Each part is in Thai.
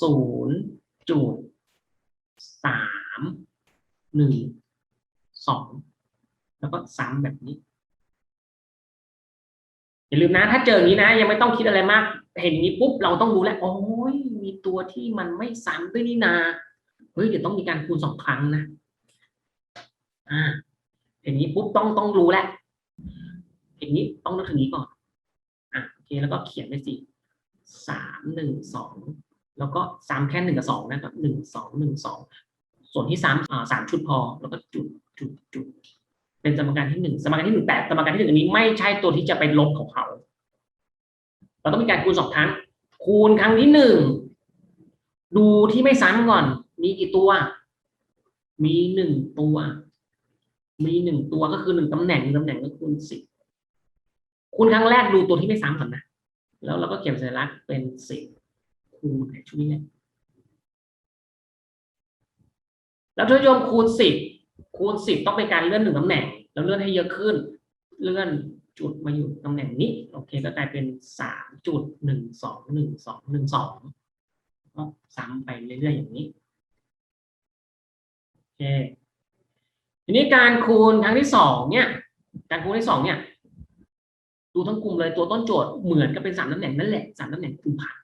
ศูนย์จุดสามหนึ่งสองแล้วก็ซ้ำแบบนี้ อย่าลืมนะ ถ้าเจออย่างนี้นะ ยังไม่ต้องคิดอะไรมาก เห็นอย่างนี้ปุ๊บเราต้องรู้แล้วโอ้ยมีตัวที่มันไม่ซ้ำด้วยนี่นาเฮ้ยเดี๋ยวต้องมีการคูณสองครั้งนะอ่าเห็นนี้ปุ๊บต้องต้องรู้แล้วเห็นนี้ต้องนึกถึงนี้ก่อนอะโอเคแล้วก็เขียนไปสิสามหนึ่งสอง แล้วก็ซ้ำแค่หนึ่งกับสองนะครับหนึ่งสองหนึ่งสองส่วนที่ซ้ำอ่าสามชุดพอ แล้วก็จุดจุดจุดเป็นสมการที่หนึ่งสมการที่หนึ่งแต่สมการที่หนึ่งอันนี้ไม่ใช่ตัวที่จะไปลบของเขา เราต้องมีการคูณสองครั้ง คูณครั้งที่หนึ่งดูที่ไม่ซ้ำก่อน มีกี่ตัว มีหนึ่งตัว มีหนึ่งตัวก็คือหนึ่งตำแหน่งหนึ่งตำแหน่งก็คูณสิบคูณครั้งแรกดูตัวที่ไม่ซ้ำก่อนนะแล้วเราก็เขียนสัญลักษณ์เป็นสิบ คูณไอ้ชุดนี้แล้วทุกโยมคูณสิบคูณสิบต้องเป็นการเลื่อนหนึ่งตำแหน่ง แล้วเลื่อนให้เยอะขึ้น เลื่อนจุดมาอยู่ตำแหน่งนี้ โอเคก็กลายเป็นสามจุดหนึ่งสองหนึ่งสองหนึ่งสองก็ซ้ำไปเรื่อยๆอย่างนี้โอเคทีนี้การคูณครั้งที่สองเนี่ย การคูณที่สองเนี่ย ดูทั้งกลุ่มเลยตัวต้นโจทย์เหมือนกับเป็นสามตำแหน่งนั่นแหละสามตำแหน่งคูณผ่าน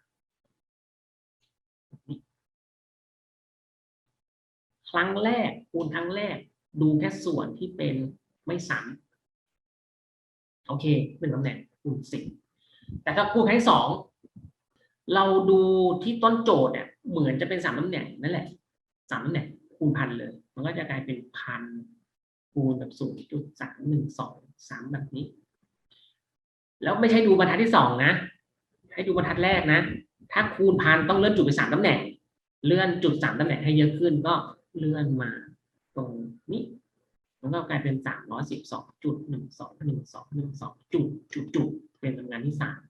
รั้งแรกคูณครั้งแรก ดูแค่ส่วนที่เป็นไม่ซ้ำโอเคเป็นตำแหน่งคูณสิบแต่ถ้าคูณครั้งที่สองเราดูที่ต้นโจทย์เนี่ยเหมือนจะเป็นสามตำแหน่งนั่นแหละสามตำแหน่งคูณพันเลย มันก็จะกลายเป็นพันคูณกับศูนย์จุดสามหนึ่งสองสามแบบนี้ แล้วไม่ใช่ดูบรรทัดที่สองนะ ให้ดูบรรทัดแรกนะ ถ้าคูณพันต้องเลื่อนจุดไปสามตำแหน่ง เลื่อนจุดสามตำแหน่งให้เยอะขึ้นก็ เลื่อนมาตรงนี้มันก็กลายเป็นสามร้อยสิบสองจุดหนึ่งสองหนึ่งสองหนึ่งสองจุดจุดจุดเป็นทำงานที่สาม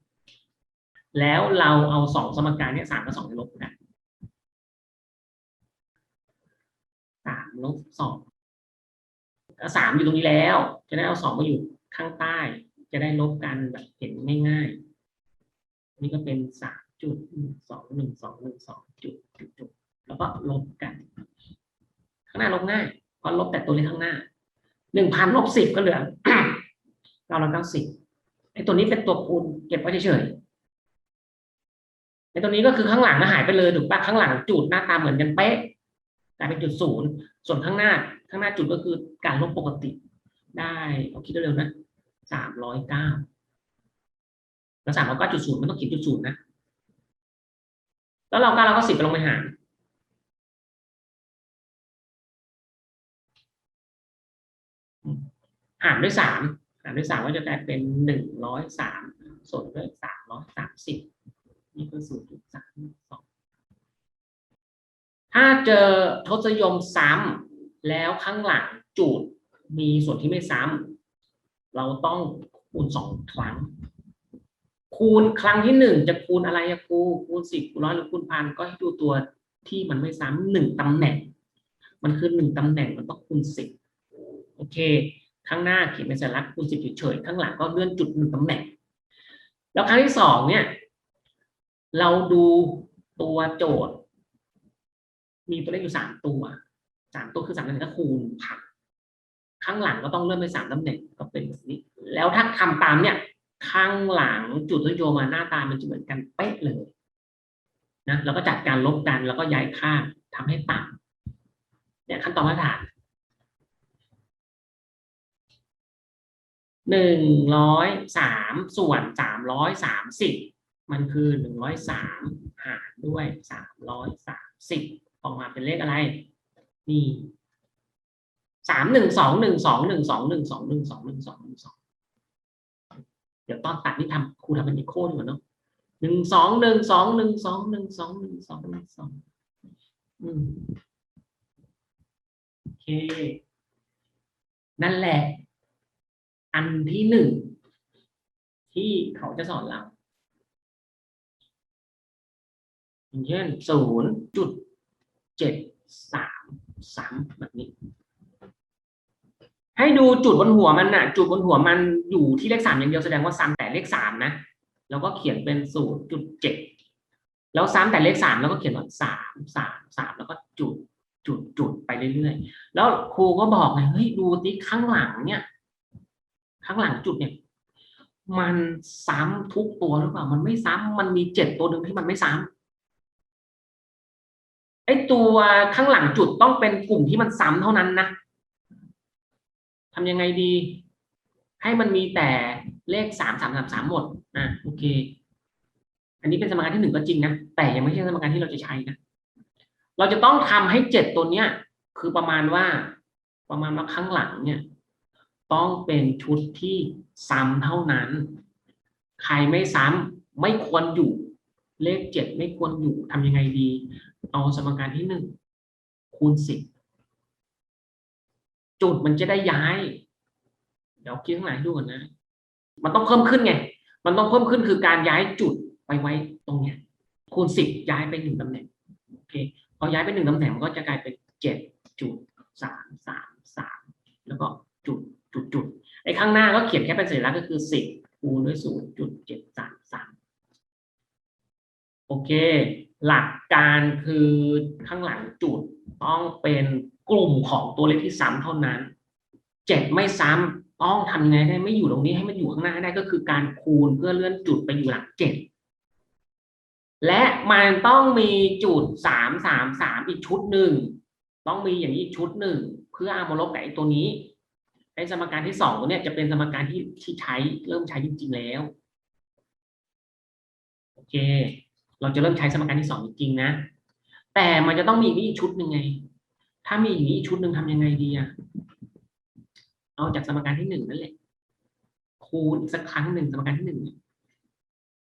แล้วเราเอาสองสมการเนี่ยสามกับสองลบกันสามลบสองสามอยู่ตรงนี้แล้ว จะได้เอาสองมาอยู่ข้างใต้ จะได้ลบกันแบบเห็นง่ายๆ นี่ก็เป็นสามจุดหนึ่งสองหนึ่งสองหนึ่งสองจุดจุดจุดแล้วก็ลบกันางหน้าลบง่ายเพราะลบแต่ตัวเลขข้างหน้าหนึ่งพันลบสิบก็เหลือเก้าร้อยเก้าสิบไอ้ตัวนี้เป็นตัวคูณเก็บไว้เฉยๆไอ้ตัวนี้ก็คือข้างหลังก็หายไปเลยถูกปะข้างหลังจุดหน้าตาเหมือนกันเป๊ะกลายเป็นจุดศูนย์ส่วนข้างหน้าข้างหน้าจุดก็คือการลบปกติ ได้เอาคิดเร็วๆนะสามร้อยเก้าแล้วสามร้อยเก้าจุดศูนย์มันต้องขีดจุดศูนย์นะแล้วเราเก้าเราก็สิบไปลงไปหาร หารด้วยสามหารด้วยสามก็จะกลายเป็นหนึ่งร้อยสามส่วนด้วยสามร้อยสามสิบนี่คือศูนย์จุดสามสองถ้าเจอทศนิยมซ้ำแล้วข้างหลังจูดมีส่วนที่ไม่ซ้ำเราต้องคูณสองครั้ง คูณครั้งที่หนึ่งจะคูณอะไรอะครูคูณสิบคูณร้อยหรือคูณพันก็ให้ดูตัวที่มันไม่ซ้ำหนึ่งตำแหน่ง มันคือหนึ่งตำแหน่งมันต้องคูณสิบโอเค ข้างหน้าเขียนเป็นสัญลักษณ์คูณสิบเฉยๆข้างหลังก็เลื่อนจุดหนึ่งตำแหน่ง แล้วครั้งที่สองเนี่ย เราดูตัวโจทย์ มีตัวเลขอยู่สามตัวสามตัวคือสามตำแหน่งก็คูณพันข้างหลังก็ต้องเลื่อนไปสามตำแหน่งก็เป็นแบบนี้ แล้วถ้าทำตามเนี่ย ข้างหลังจุดทศนิยมมาหน้าตามันจะเหมือนกันเป๊ะเลยนะแล้วก็จัดการลบกันแล้วก็ย้ายค่าทำให้ต่ำเนี่ยขั้นตอนมาตรฐาน หนึ่งร้อยสามส่วนสามร้อยสามสิบมันคือหนึ่งร้อยสามหารด้วยสามร้อยสามสิบออกมาเป็นเลขอะไรนี่สามหนึ่งสองหนึ่งสองหนึ่งสองหนึ่งสองหนึ่งสองหนึ่งสองหนึ่งสองเดี๋ยวตอนตัดนี่ทำครูทำเป็นอีโคดีกว่าเนาะหนึ่งสองหนึ่งสองหนึ่งสองหนึ่งสองหนึ่งสองหนึ่งสองอืมโอเค นั่นแหละ อันที่หนึ่งที่เขาจะสอนเราอย่างเช่นศูนย์จุดเจ็ดสามสามแบบนี้ ให้ดูจุดบนหัวมันน่ะ จุดบนหัวมันอยู่ที่เลขสามอย่างเดียวแสดงว่าซ้ำแต่เลขสามนะ แล้วก็เขียนเป็นศูนย์จุดเจ็ดแล้วซ้ำแต่เลขสามแล้วก็เขียนว่าสามสามสามแล้วก็จุดจุดจุดไปเรื่อยๆ แล้วครูก็บอกไงเฮ้ยดูที่ข้างหลังเนี่ย ข้างหลังจุดเนี่ย มันซ้ำทุกตัวหรือเปล่า มันไม่ซ้ำมันมีเจ็ดตัวหนึ่งที่มันไม่ซ้ำไอ้ตัวข้างหลังจุดต้องเป็นกลุ่มที่มันซ้ำเท่านั้นนะทำยังไงดี ให้มันมีแต่เลขสามสามสามสามหมดอะโอเค อันนี้เป็นสมการที่หนึ่งก็จริงนะแต่ยังไม่ใช่สมการที่เราจะใช้นะเราจะต้องทำให้เจ็ดตัวเนี้ย คือประมาณว่า ประมาณว่าข้างหลังเนี่ย ต้องเป็นชุดที่ซ้ำเท่านั้น ใครไม่ซ้ำไม่ควรอยู่ เลขเจ็ดไม่ควรอยู่ทำยังไงดี เอาสมการที่หนึ่งคูณสิบจุดมันจะได้ย้าย เดี๋ยวคิดข้างหลังให้ดูก่อนนะ มันต้องเพิ่มขึ้นไง มันต้องเพิ่มขึ้นคือการย้ายจุดไปไว้ตรงเนี้ย คูณสิบย้ายไปหนึ่งตำแหน่งโอเคพอย้ายไปหนึ่งตำแหน่งมันก็จะกลายเป็นเจ็ดจุดสามสามสามแล้วก็จุด ไอ้ข้างหน้าก็เขียนแค่เป็นสัญลักษณ์ก็คือสิบคูณด้วยศูนย์จุดเจ็ดสามสามโอเค หลักการคือข้างหลังจุดต้องเป็นกลุ่มของตัวเลขที่ซ้ำเท่านั้นเจ็ดไม่ซ้ำต้องทำยังไงได้ไม่อยู่ตรงนี้ให้มันอยู่ข้างหน้าได้ก็คือการคูณเพื่อเลื่อนจุดไปอยู่หลังเจ็ดและมันต้องมีจุดสามสามสามอีกชุดหนึ่งต้องมีอย่างนี้ชุดหนึ่งเพื่อเอามาลบกับไอ้ตัวนี้ ไอ้สมการที่สองเนี้ยจะเป็นสมการที่ที่ใช้เริ่มใช้จริงๆแล้วโอเค เราจะเริ่มใช้สมการที่สองจริงๆนะ แต่มันจะต้องมีอีกนี้อีกชุดหนึ่งไง ถ้ามีอย่างนี้อีกชุดหนึ่งทำยังไงดีอะเอาจากสมการที่หนึ่งนั่นแหละคูณอีกสักครั้งหนึ่งสมการที่หนึ่ง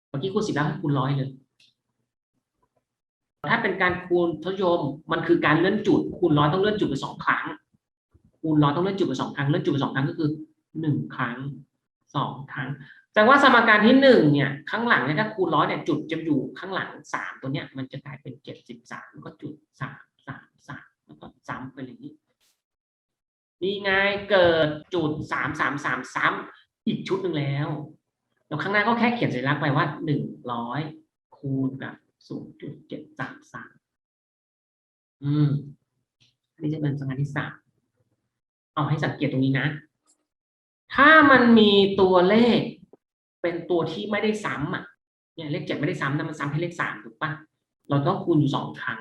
เมื่อกี้คูณสิบแล้วคูณร้อยเลย ถ้าเป็นการคูณทศยมมันคือการเลื่อนจุดคูณร้อยต้องเลื่อนจุดไปสองครั้ง คูณร้อยต้องเลื่อนจุดไปสองครั้งเลื่อนจุดไปสองครั้งก็คือหนึ่งครั้งสองครั้งแสดงว่าสมการที่หนึ่งเนี่ยข้างหลังเนี่ยถ้าคูณร้อยเนี่ยจุดจะอยู่ข้างหลังสามตัวเนี้ยมันจะกลายเป็นเจ็ดสิบสามแล้วก็จุดสามสามสามแล้วก็ซ้ำไปเลยนี้นี่ไงเกิดจุดสามสามสามซ้ำอีกชุดหนึ่งแล้วแล้วข้างหน้าก็แค่เขียนสัญลักษณ์ไปว่าหนึ่งร้อยคูณกับศูนย์จุดเจ็ดสามสามอืมอันนี้จะเป็นสมการที่สาม เอาให้สังเกตตรงนี้นะ ถ้ามันมีตัวเลข เป็นตัวที่ไม่ได้ซ้ำอะเนี่ยเลขเจ็ดไม่ได้ซ้ำนะมันซ้ำให้เลขสามถูกปะเราต้องคูณอยู่สองครั้ง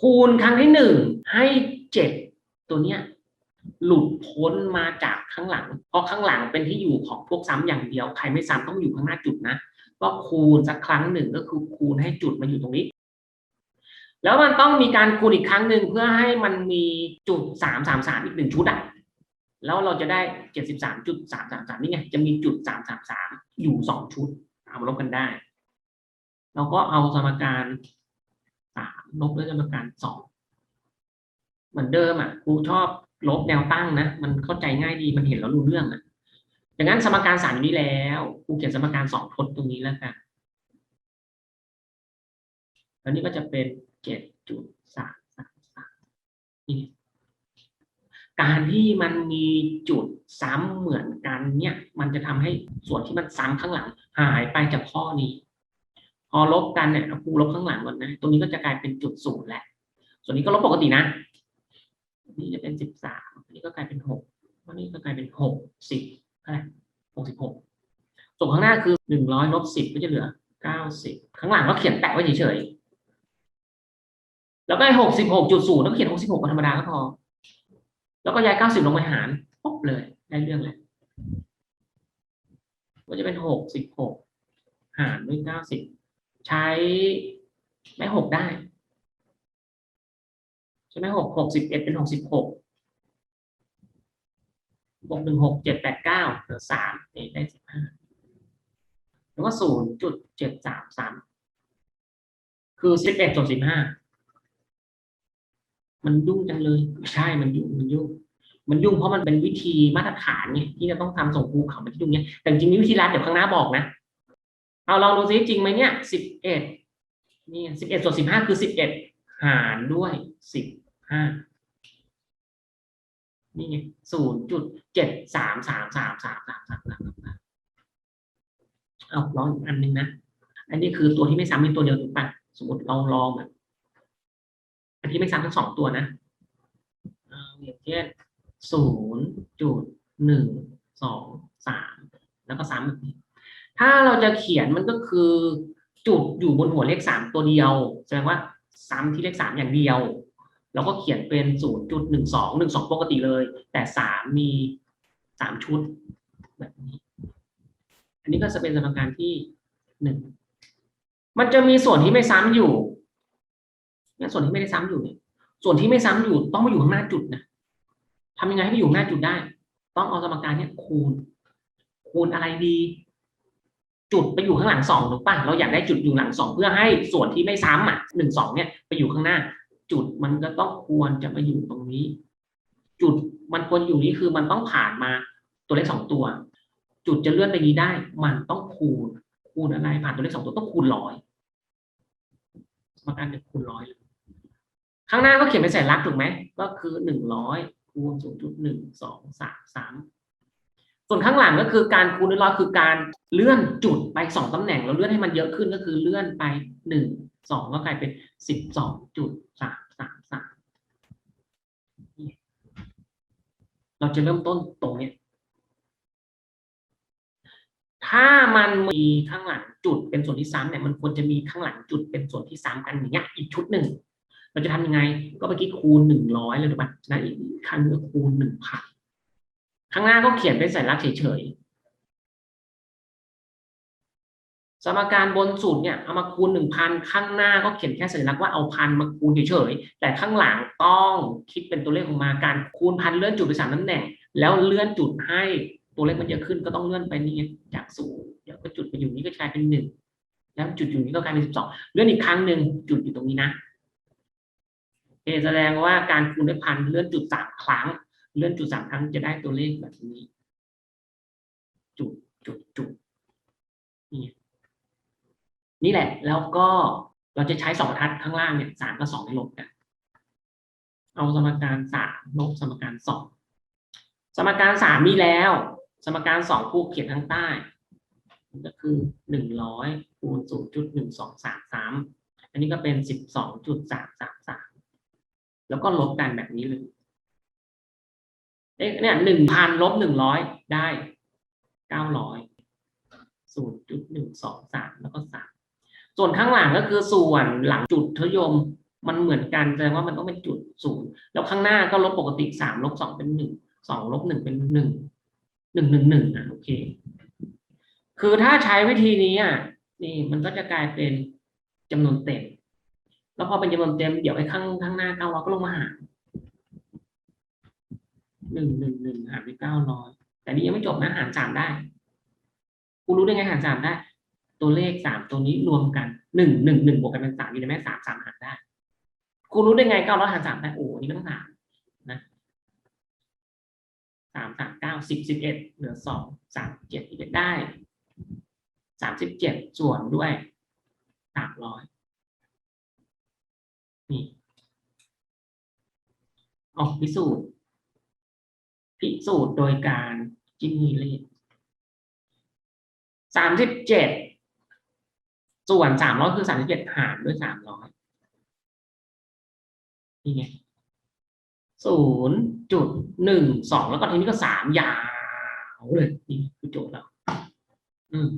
คูณครั้งที่หนึ่งให้เจ็ดตัวเนี้ยหลุดพ้นมาจากข้างหลัง เพราะข้างหลังเป็นที่อยู่ของพวกซ้ำอย่างเดียว ใครไม่ซ้ำต้องอยู่ข้างหน้าจุดนะ ก็คูณสักครั้งหนึ่งก็คือคูณให้จุดมาอยู่ตรงนี้ แล้วมันต้องมีการคูณอีกครั้งหนึ่งเพื่อให้มันมีจุดสามสามสามอีกหนึ่งชุดอะแล้วเราจะได้เจ็ดสิบสามจุดสามสามสามนี่ไงจะมีจุดสามสามสามอยู่สองชุดเอามาลบกันได้ เราก็เอาสมการสามลบด้วยสมการสองเหมือนเดิมอะครูชอบลบแนวตั้งนะ มันเข้าใจง่ายดีมันเห็นแล้วรู้เรื่องอะดังนั้นสมการสามนี้แล้วครูเขียนสมการสองทดตรงนี้แล้วกันแล้วนี่ก็จะเป็น เจ็ดจุดสามสามสามนี่การที่มันมีจุดซ้ำเหมือนกันเนี่ย มันจะทำให้ส่วนที่มันซ้ำข้างหลังหายไปจากข้อนี้ พอลบกันเนี่ยครูลบข้างหลังก่อนนะ ตรงนี้ก็จะกลายเป็นจุดศูนย์แหละส่วนนี้ก็ลบปกตินะนี่จะเป็นสิบสามนนี้ก็กลายเป็นหกอันนี้ก็กลายเป็นหกสิบอะไรหกสิบหกส่วนข้างหน้าคือหนึ่งร้อยลบสิบก็จะเหลือเก้าสิบข้างหลังก็เขียนแปะไว้เฉยๆ แล้วก็หกสิบหกจุดศูนย์แล้วก็เขียนหกสิบหกธรรมดาก็พอ แล้วก็ย้ายเก้าสิบลงไปหารปุ๊บเลยได้เรื่องเลยก็จะเป็นหกสิบหกหารด้วยเก้าสิบใช้ไม่หกได้ใช่ไหมหกหกสิบเอ็ดเป็นหกสิบหกบวกหนึ่งหกเจ็ดแปดเก้าเหลือสามนี่ได้สิบห้าแล้วก็ศูนย์จุดเจ็ดสามสามคือสิบเอ็ดส่วนสิบห้า มันยุ่งจังเลยใช่มันยุ่งมันยุ่งมันยุ่งเพราะมันเป็นวิธีมาตรฐานเนี่ยที่จะต้องทำส่งภูเขามันยุ่งเนี่ยแต่จริงมีวิธีรัดเดี๋ยวข้างหน้าบอกนะเอาลองดูซิจริงไหมเนี่ยสิบเอ็ดนี่สิบเอ็ดส่วนสิบห้าคือสิบเอ็ดหารด้วยสิบห้านี่ไงศูนย์จุดเจ็ดสามสามสามสามสามสามสามเอาลองอีกอันหนึ่งนะ อันนี้คือตัวที่ไม่ซ้ำเป็นตัวเดียวถูกปะสมมติลองลองแบบ ที่ไม่ซ้ำทั้งสองตัวนะอ่าอย่างเช่นศูนย์จุดหนึ่งสองสามแล้วก็ซ้ำแบบนี้ถ้าเราจะเขียนมันก็คือจุดอยู่บนหัวเลขสามตัวเดียว แสดงว่าซ้ำที่เลขสามอย่างเดียวเราก็เขียนเป็นศูนย์จุดหนึ่งสองหนึ่งสองปกติเลย แต่สามมีสามชุดแบบนี้ อันนี้ก็จะเป็นสมการที่หนึ่งมันจะมีส่วนที่ไม่ซ้ำอยู่ เนี่ยส่วนที่ไม่ได้ซ้ำอยู่เนี่ยส่วนที่ไม่ซ้ำอยู่ต้องมาอยู่ข้างหน้าจุดนะทำยังไงให้ไปอยู่ข้างหน้าจุดได้ ต้องเอาสมการเนี่ยคูณ คูณอะไรดี จุดไปอยู่ข้างหลังสองถูกป่ะเราอยากได้จุดอยู่หลังสองเพื่อให้ส่วนที่ไม่ซ้ำอะหนึ่งสองเนี่ยไปอยู่ข้างหน้า จุดมันก็ต้องควรจะมาอยู่ตรงนี้ จุดมันควรอยู่นี้คือมันต้องผ่านมาตัวเลขสองตัว จุดจะเลื่อนไปนี้ได้ มันต้องคูณคูณอะไรผ่านตัวเลขสองตัวต้องคูณร้อยสมการหนึ่งคูณร้อยเลย ข้างหน้าก็เขียนเป็นสัญลักษณ์ถูกไหมก็คือหนึ่งร้อยคูณศูนย์จุดหนึ่งสองสามสามส่วนข้างหลังก็คือการคูณด้วยร้อยคือการเลื่อนจุดไปสองตำแหน่ง แล้วเลื่อนให้มันเยอะขึ้นก็คือเลื่อนไปหนึ่งสองก็กลายเป็นสิบสองจุดสามสามสามเราจะเริ่มต้นตรงเนี้ยถ้ามันมีข้างหลังจุดเป็นส่วนที่ซ้ำเนี่ยมันควรจะมีข้างหลังจุดเป็นส่วนที่ซ้ำกันอย่างเงี้ยอีกชุดหนึ่ง เราจะทำยังไง ก็เมื่อกี้คูณหนึ่งร้อยเลยถูกปะฉะนั้นอีกครั้งหนึงก็คูณหนึ่งพันข้างหน้าก็เขียนเป็นสัญลักษณ์เฉยๆ สมการบนสูตรเนี่ยเอามาคูณหนึ่งพันข้างหน้าก็เขียนแค่สัญลักษณ์ว่าเอาพันมาคูณเฉยๆ แต่ข้างหลังต้องคิดเป็นตัวเลขออกมาการคูณพันเลื่อนจุดไปสามตำแหน่ง แล้วเลื่อนจุดให้ตัวเลขมันเยอะขึ้นก็ต้องเลื่อนไปนี่จากศูนย์เดี๋ยวก็จุดไปอยู่นี้ก็กลายเป็นหนึ่งแล้วจุดอยู่นี้ก็กลายเป็นสิบสองเลื่อนอีกครั้งหนึ่งจุดอยู่ตรงนี้นะ เคแสดงว่าการคูณด้วยพันเลื่อนจุดสามครั้ง เลื่อนจุดสามครั้งจะได้ตัวเลขแบบนี้ จุดจุดจุดนี่นี่แหละ แล้วก็เราจะใช้สองบรรทัดข้างล่างเนี่ยสามกับสองให้ลบกันเอาสมการสามลบสมการสองสมการสามมีแล้ว สมการสองคู่เขียนข้างใต้ ก็คือหนึ่งร้อยคูณศูนย์จุดหนึ่งสองสามสามอันนี้ก็เป็นสิบสองจุดสามสามสาม แล้วก็ลบกันแบบนี้เลยเอ๊ะเนี่ยหนึ่งพันลบหนึ่งร้อยได้เก้าร้อยศูนย์จุดหนึ่งสองสามแล้วก็สามส่วนข้างหลังก็คือส่วนหลังจุดทยมมันเหมือนกันแสดงว่ามันต้องเป็นจุดศูนย์แล้วข้างหน้าก็ลบปกติสามลบสองเป็นหนึ่งสองลบหนึ่งเป็นหนึ่งหนึ่งหนึ่งหนึ่งอะโอเค คือถ้าใช้วิธีนี้อะนี่มันก็จะกลายเป็นจำนวนเต็ม แล้วพอเป็นจำนวนเต็มเดี๋ยวไอ้ข้างข้างหน้าเก้าร้อยก็ลงมาหารหนึ่งหนึ่งหนึ่งหารไปเก้าร้อยแต่นี่ยังไม่จบนะหารสามได้กูรู้ได้ไงหารสามได้ ตัวเลขสามตัวนี้รวมกันหนึ่งหนึ่งหนึ่งบวกกันเป็นสามอยู่ในแม่สามสามหารได้กูรู้ได้ไงเก้าร้อยหารสามได้โอ้นี่ไม่ต้องหารสามสามเก้าสิบสิบเอ็ดเหลือสองสามเจ็ดอีกได้สามสิบเจ็ดส่วนด้วยสามร้อย นี่ออกพิสูจน์ พิสูจน์โดยการจิ้มมือเลขสามสิบเจ็ดส่วนสามร้อยคือสามสิบเจ็ดหารด้วยสามร้อยนี่ไงศูนย์จุดหนึ่งสองแล้วก็ทีนี้ก็สามยาวเลยนี่คือโจทย์เราอืม